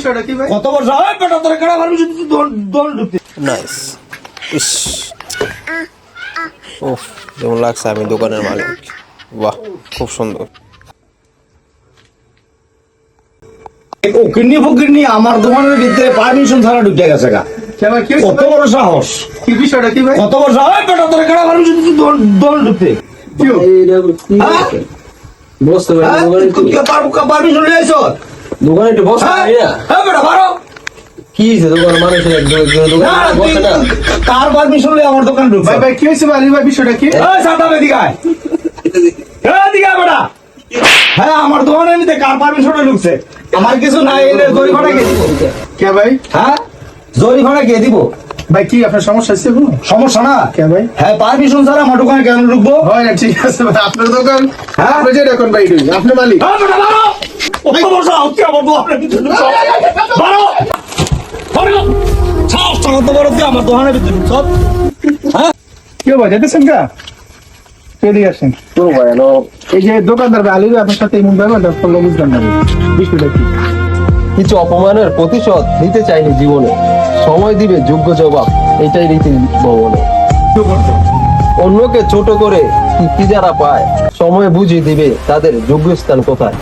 বিষয়টা কি ভাই? কত বড় সাহস বেটা তোর কেডা পারমিশন দিতে দোল দোল ঢুকতে। নাইস ইস। উফ যেমন লাগছে আমি দোকানের মালিক। বাহ খুব সুন্দর। আমার দোকানের ভিতরে পারমিশন ছাড়া ঢুকে গেছে গা। কত বড় সাহস। কি বিষয়টা ভাই? কত বড় সাহস দোল ঢুকতে। পারমিশন নিয়ে দোকানে একটু হ্যাঁ হ্যাঁ বেটা কি হয়েছে? দোকান দোকানে পারমিশন নিয়ে আমার দোকানে ঢুকছে? ভাই ভাই কি হয়েছে ভাই? আলী ভাই বিষয়টা কি? সাদা এদিকে আয়। এই এদিকে আয় বেটা। হ্যাঁ আমার দোকানের ভিতরে কার পারমিশনে ঢুকছে? আমার কিছু নাই এলে জরিমানা কে দিব? কে ভাই? হ্যাঁ? জরিমানা কে দিব? ভাই কি আপনার সমস্যা হচ্ছে কোনো? সমস্যা না? কে ভাই? হ্যাঁ পারমিশন ছাড়া আমার দোকানে কেন ঢুকবো? হয় না ঠিক আছে ভাই আপনার দোকান? হ্যাঁ? আপনি ভাই আপনি মালিক। হ্যাঁ বেটা বারো কত বছর হচ্ছে আমার দোকানের ভিতরে ঢুকছো বারো বারো সাহস তো বড় তুই আমার দোকানের ভিতরে ঢুকছো কেউ ভাই যেতেছেন চলে আসেন তো ভাই এই যে দোকানদার ভাই আপনার সাথে এমন ব্যবহারটা করল বুঝলাম না বিষয়টা কি কিছু অপমানের প্রতিশোধ নিতে চাইনি জীবনে। সময় দিবে যোগ্য জবাব। এটাই রীতি ভবনে। অন্যকে ছোট করে কি যারা পায় সময় বুঝিয়ে দিবে তাদের যোগ্য স্থান কোথায়?